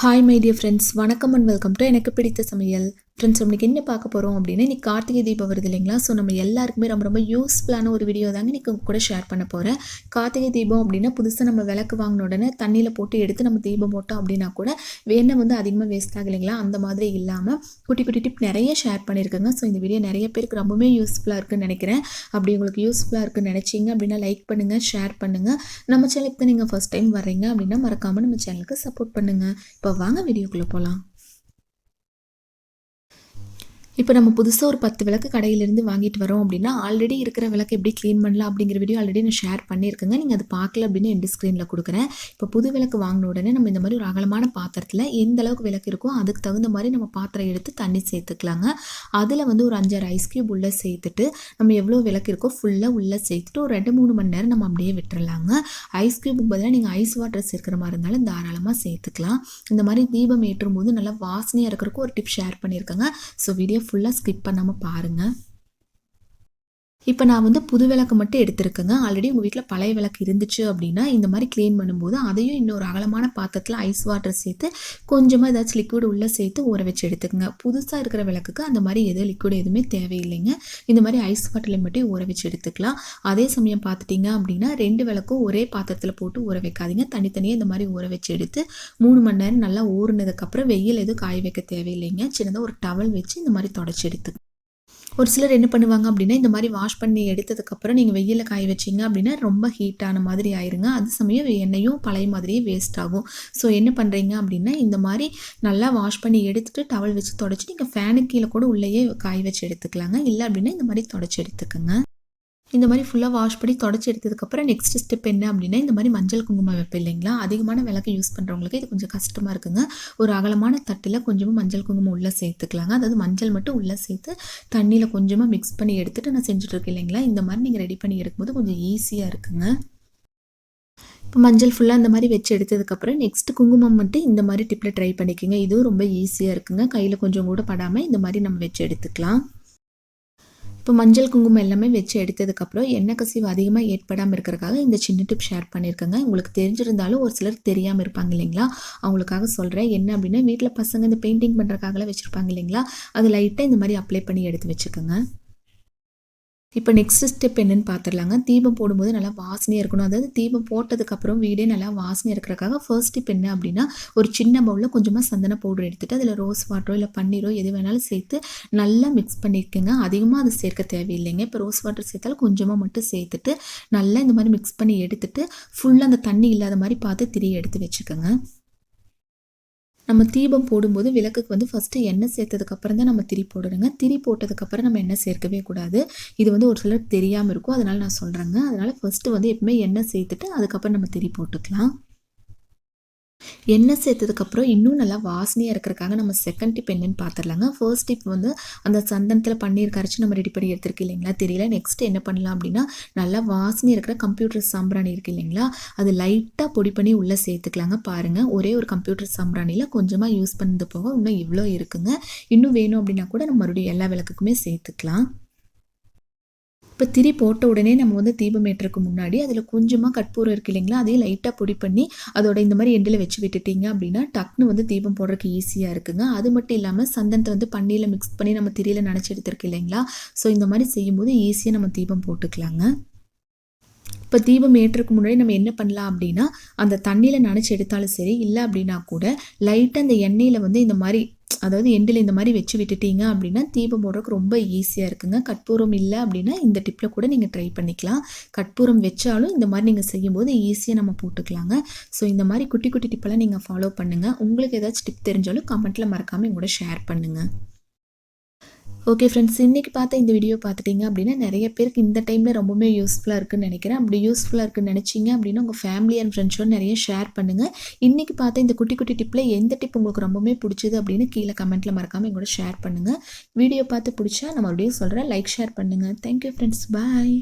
Hi my dear friends வணக்கம் and welcome to எனக்கு பிடித்த சமையல். ஃப்ரெண்ட்ஸ் நம்மளுக்கு என்ன பார்க்க போகிறோம் அப்படின்னா இன்னைக்கு கார்த்திகை தீபம் வருது இல்லைங்களா? ஸோ நம்ம எல்லாருக்குமே ரொம்ப ரொம்ப யூஸ்ஃபுல்லான ஒரு வீடியோ தாங்க இன்னைக்கு கூட ஷேர் பண்ண போகிறேன் கார்த்திகை தீபம் அப்படின்னா புதுசாக நம்ம விளக்கு வாங்கின உடனே தண்ணியில் போட்டு எடுத்து நம்ம தீபம் போட்டோம் அப்படின்னா கூட எண்ணெய் வந்து அதிகமாக வேஸ்ட் ஆகலைங்களா இல்லைங்களா? அந்த மாதிரி இல்லாமல் குட்டி குட்டி டிப் நிறைய ஷேர் பண்ணியிருக்கேங்க. ஸோ இந்த வீடியோ நிறைய பேருக்கு ரொம்பவே யூஸ்ஃபுல்லாக இருக்குன்னு நினைக்கிறேன். அப்படி உங்களுக்கு யூஸ்ஃபுல்லாக இருக்குன்னு நினச்சிங்க அப்படின்னா லைக் பண்ணுங்கள் ஷேர் பண்ணுங்கள் நம்ம சேனலுக்கு நீங்கள் ஃபஸ்ட் டைம் வர்றீங்க அப்படின்னா மறக்காமல் நம்ம சேனலுக்கு சப்போர்ட் பண்ணுங்கள் இப்போ வாங்க வீடியோக்குள்ளே போகலாம் இப்போ நம்ம புதுசாக ஒரு பத்து விளக்கு கடையிலேருந்து வாங்கிட்டு வரோம் அப்படின்னா ஆல்ரெடி இருக்கிற விளக்கு எப்படி க்ளீன் பண்ணலாம் அப்படிங்கிற வீடியோ ஆல்ரெடி நான் ஷேர் பண்ணியிருக்கேங்க. நீங்கள் அது பார்க்கல அப்படின்னு எண்டு ஸ்க்ரீனில் கொடுக்குறேன். இப்போ புது விளக்கு வாங்கின உடனே நம்ம இந்த மாதிரி ஒரு அகலமான பாத்திரத்தில் எந்த அளவுக்கு விளக்கு இருக்கோ அதுக்கு தகுந்த மாதிரி நம்ம பாத்திரம் எடுத்து தண்ணி சேர்த்துக்கலாங்க. அதில் வந்து ஒரு அஞ்சாறு ஐஸ் க்யூப் உள்ளே சேர்த்துட்டு நம்ம எவ்வளோ விளக்கு இருக்கோ ஃபுல்லாக உள்ளே சேர்த்துட்டு ஒரு ரெண்டு மூணு மணி நேரம் நம்ம அப்படியே விட்டுறலாங்க. ஐஸ் க்யூபுக்கு பதிலாக நீங்கள் ஐஸ் வாட்டர் சேர்க்குற மாதிரி இருந்தாலும் தாராளமாக சேர்த்துக்கலாம். இந்த மாதிரி தீபம் ஏற்றும் போது நல்லா வாசனையாக இருக்கிறதுக்கு ஒரு டிப் ஷேர் பண்ணியிருக்கேங்க. ஸோ வீடியோ ஃபுல்லாக ஸ்கிப் பண்ணாமல் பாருங்கள் இப்போ நான் வந்து புது விளக்கு மட்டும் எடுத்திருக்கேங்க. ஆல்ரெடி உங்கள் வீட்டில் பழைய விளக்கு இருந்துச்சு அப்படின்னா இந்த மாதிரி க்ளீன் பண்ணும்போது அதையும் இன்னொரு அகலமான பாத்திரத்தில் ஐஸ் வாட்டர் சேர்த்து கொஞ்சமாக ஏதாச்சும் லிக்விட் உள்ளே சேர்த்து ஊற வச்சு எடுத்துக்கோங்க. புதுசாக இருக்கிற விளக்குக்கு அந்த மாதிரி எதுவும் லிக்விட் எதுவுமே தேவையில்லைங்க. இந்த மாதிரி ஐஸ் வாட்டரில் மட்டும் ஊற வச்சு எடுத்துக்கலாம். அதே சமயம் பார்த்துட்டிங்க அப்படின்னா ரெண்டு விளக்கும் ஒரே பாத்திரத்தில் போட்டு ஊற வைக்காதீங்க. தனித்தனியாக இந்த மாதிரி ஊற வச்சு எடுத்து மூணு மணி நேரம் நல்லா ஊறினதுக்கப்புறம் வெயில் எதுவும் காய வைக்க தேவையில்லைங்க. சின்னதாக ஒரு டவல் வச்சு இந்த மாதிரி தொடச்சி எடுத்துக்கோங்க. ஒரு சிலர் என்ன பண்ணுவாங்க அப்படின்னா இந்த மாதிரி வாஷ் பண்ணி எடுத்ததுக்கப்புறம் நீங்கள் வெயிலில் காய வச்சிங்க அப்படின்னா ரொம்ப ஹீட்டான மாதிரி ஆயிருங்க. அது சமயம் எண்ணெயும் பழைய மாதிரியே வேஸ்ட் ஆகும். ஸோ என்ன பண்ணுறீங்க அப்படின்னா இந்த மாதிரி நல்லா வாஷ் பண்ணி எடுத்துகிட்டு டவல் வச்சு தொடச்சி நீங்கள் ஃபேனுக்கு கீழே கூட உள்ளேயே காய வச்சு எடுத்துக்கலாங்க. இல்லை அப்படின்னா இந்த மாதிரி தொடச்சி எடுத்துக்கோங்க. இந்த மாதிரி ஃபுல்லாக வாஷ் பண்ணி தொடச்சி எடுத்ததுக்கப்புறம் நெக்ஸ்ட் ஸ்டெப் என்ன அப்படின்னா இந்த மாதிரி மஞ்சள் குங்குமம் வைப்பேன் இல்லைங்களா? அதிகமான விளக்கு யூஸ் பண்ணுறவங்களுக்கு இது கொஞ்சம் கஷ்டமாக இருக்குங்க. ஒரு அகலமான தட்டில் கொஞ்சமாக மஞ்சள் குங்குமம் உள்ளே சேர்த்துக்கலாங்க. அதாவது மஞ்சள் மட்டும் உள்ளே சேர்த்து தண்ணியில் கொஞ்சமாக மிக்ஸ் பண்ணி எடுத்துகிட்டு நான் செஞ்சுட்ருக்கேன் இல்லைங்களா? இந்த மாதிரி நீங்கள் ரெடி பண்ணி எடுக்கும்போது கொஞ்சம் ஈஸியாக இருக்குங்க. இப்போ மஞ்சள் ஃபுல்லாக இந்த மாதிரி வச்சு எடுத்ததுக்கப்புறம் நெக்ஸ்ட் குங்குமம் மட்டும் இந்த மாதிரி டிப்பில் ட்ரை பண்ணிக்கோங்க. இதுவும் ரொம்ப ஈஸியாக இருக்குங்க. கையில் கொஞ்சம் கூட படாமல் இந்த மாதிரி நம்ம வச்சு எடுத்துக்கலாம். இப்போ மஞ்சள் குங்குமம் எல்லாமே வச்சு எடுத்ததுக்கப்புறம் எண்ணெய் கசிவு அதிகமாக ஏற்படாமல் இருக்கிறக்காக இந்த சின்ன டிப் ஷேர் பண்ணியிருக்கேங்க உங்களுக்கு தெரிஞ்சிருந்தாலும் ஒரு சிலர் தெரியாமல் இருப்பாங்க இல்லைங்களா? அவங்களுக்காக சொல்கிறேன் என்ன அப்படின்னா வீட்டில் பசங்க இந்த பெயிண்டிங் பண்ணுறக்காகலாம் வச்சுருப்பாங்க இல்லைங்களா? அது லைட்டாக இந்த மாதிரி அப்ளை பண்ணி எடுத்து வச்சுக்கோங்க. இப்போ நெக்ஸ்ட் ஸ்டெப் என்னென்னு பார்த்துடலாங்க தீபம் போடும்போது நல்லா வாசனையாக இருக்கணும். அதாவது தீபம் போட்டதுக்கப்புறம் வீடே நல்லா வாசனையாக இருக்கிறக்காக ஃபர்ஸ்ட் ஸ்டெப் என்ன அப்படின்னா ஒரு சின்ன பவுலில் கொஞ்சமாக சந்தன பவுடர் எடுத்துகிட்டு அதில் ரோஸ் வாட்டரோ இல்லை பன்னீரோ எது வேணாலும் சேர்த்து நல்லா மிக்ஸ் பண்ணியிருக்கேங்க அதிகமாக அது சேர்க்க தேவையில்லைங்க. இப்போ ரோஸ் வாட்டர் சேர்த்தாலும் கொஞ்சமாக மட்டும் சேர்த்துட்டு நல்லா இந்த மாதிரி மிக்ஸ் பண்ணி எடுத்துகிட்டு ஃபுல்லாக அந்த தண்ணி இல்லாத மாதிரி பார்த்து திரிய எடுத்து வச்சுக்கோங்க. நம்ம தீபம் போடும்போது விளக்குக்கு வந்து ஃபஸ்ட்டு எண்ணெய் சேர்த்ததுக்கப்புறம் தான் நம்ம திரி போடணுங்க. திரி போட்டதுக்கப்புறம் நம்ம எண்ணெய் சேர்க்கவே கூடாது. இது வந்து ஒரு சிலர் தெரியாமல் இருக்கும். அதனால் நான் சொல்கிறேங்க அதனால் ஃபஸ்ட்டு வந்து எப்பவுமே எண்ணெய் சேர்த்துட்டு அதுக்கப்புறம் நம்ம திரி போட்டுக்கலாம். எண்ணெய் சேர்த்ததுக்கப்புறம் இன்னும் நல்லா வாசனையாக இருக்கிறக்காக நம்ம செகண்ட் டிப் என்னென்னு பார்த்துடலாங்க ஃபர்ஸ்ட் டிப் வந்து அந்த சந்தனத்தில் பன்னீர் கரைச்சி நம்ம ரெடி பண்ணி எடுத்துருக்கு இல்லைங்களா? தெரியல. நெக்ஸ்ட் என்ன பண்ணலாம் அப்படின்னா நல்லா வாசனை இருக்கிற கம்ப்யூட்டர் சாம்பிராணி இருக்குது இல்லைங்களா? அது லைட்டாக பொடி பண்ணி உள்ளே சேர்த்துக்கலாங்க. பாருங்கள் ஒரே ஒரு கம்ப்யூட்டர் சாம்பிராணியில் கொஞ்சமாக யூஸ் பண்ணது போக இன்னும் இவ்வளோ இருக்குங்க. இன்னும் வேணும் அப்படின்னா கூட நம்ம மறுபடியும் எல்லா விளக்குக்குமே சேர்த்துக்கலாம். இப்போ திரி போட்ட உடனே நம்ம வந்து தீபம் ஏற்றுறதுக்கு முன்னாடி அதில் கொஞ்சமாக கற்பூரம் இருக்கு இல்லைங்களா? அதையும் லைட்டாக பொடி பண்ணி அதோட இந்த மாதிரி எண்டில் வச்சு விட்டுட்டீங்க அப்படின்னா டக்குன்னு வந்து தீபம் போடுறதுக்கு ஈஸியாக இருக்குங்க. அது மட்டும் இல்லாமல் சந்தனத்தை வந்து பண்ணியில் மிக்ஸ் பண்ணி நம்ம திரியில் நினச்சி எடுத்துருக்கு இல்லைங்களா? ஸோ இந்த மாதிரி செய்யும்போது ஈஸியாக நம்ம தீபம் போட்டுக்கலாங்க. இப்போ தீபம் ஏற்றுறதுக்கு முன்னாடி நம்ம என்ன பண்ணலாம் அப்படின்னா அந்த தண்ணியில் நினச்சி எடுத்தாலும் சரி இல்லை அப்படின்னா கூட லைட்டாக அந்த எண்ணெயில் வந்து இந்த மாதிரி அதாவது எண்டில் இந்த மாதிரி வச்சு விட்டுட்டீங்க அப்படின்னா தீபம் போடுறதுக்கு ரொம்ப ஈஸியாக இருக்குங்க. கற்பூரம் இல்லை அப்படின்னா இந்த டிப்பில் கூட நீங்கள் ட்ரை பண்ணிக்கலாம். கற்பூரம் வச்சாலும் இந்த மாதிரி நீங்கள் செய்யும்போது ஈஸியாக நம்ம போட்டுக்கலாங்க. ஸோ இந்த மாதிரி குட்டி குட்டி டிப்பெல்லாம் நீங்கள் ஃபாலோ பண்ணுங்கள் உங்களுக்கு ஏதாச்சும் டிப் தெரிஞ்சாலும் கமெண்ட்டில் மறக்காமல் எங்கூட ஷேர் பண்ணுங்கள் ஓகே ஃப்ரெண்ட்ஸ் இன்றைக்கி பார்த்த இந்த வீடியோ பார்த்துட்டிங்க அப்படின்னா நிறைய பேருக்கு இந்த டைமில் ரொம்பவே யூஸ்ஃபுல்லாக இருக்குன்னு நினைக்கிறேன். அப்படி யூஸ்ஃபுல்லாக இருக்குன்னு நினச்சிங்க அப்படின்னா உங்கள் ஃபேமிலி அண்ட் ஃப்ரெண்ட்ஸோடு நிறைய ஷேர் பண்ணுங்கள் இன்றைக்கி பார்த்த இந்த குட்டி குட்டி டிப்பில் எந்த டிப் உங்களுக்கு ரொம்பவே பிடிச்சது அப்படின்னு கீழே கமெண்ட்டில் மறக்காமல் எங்களோட ஷேர் பண்ணுங்கள் வீடியோ பார்த்து பிடிச்சா நான் மறுபடியும் சொல்கிறேன் லைக் ஷேர் பண்ணுங்கள் தேங்க்யூ ஃப்ரெண்ட்ஸ் பாய்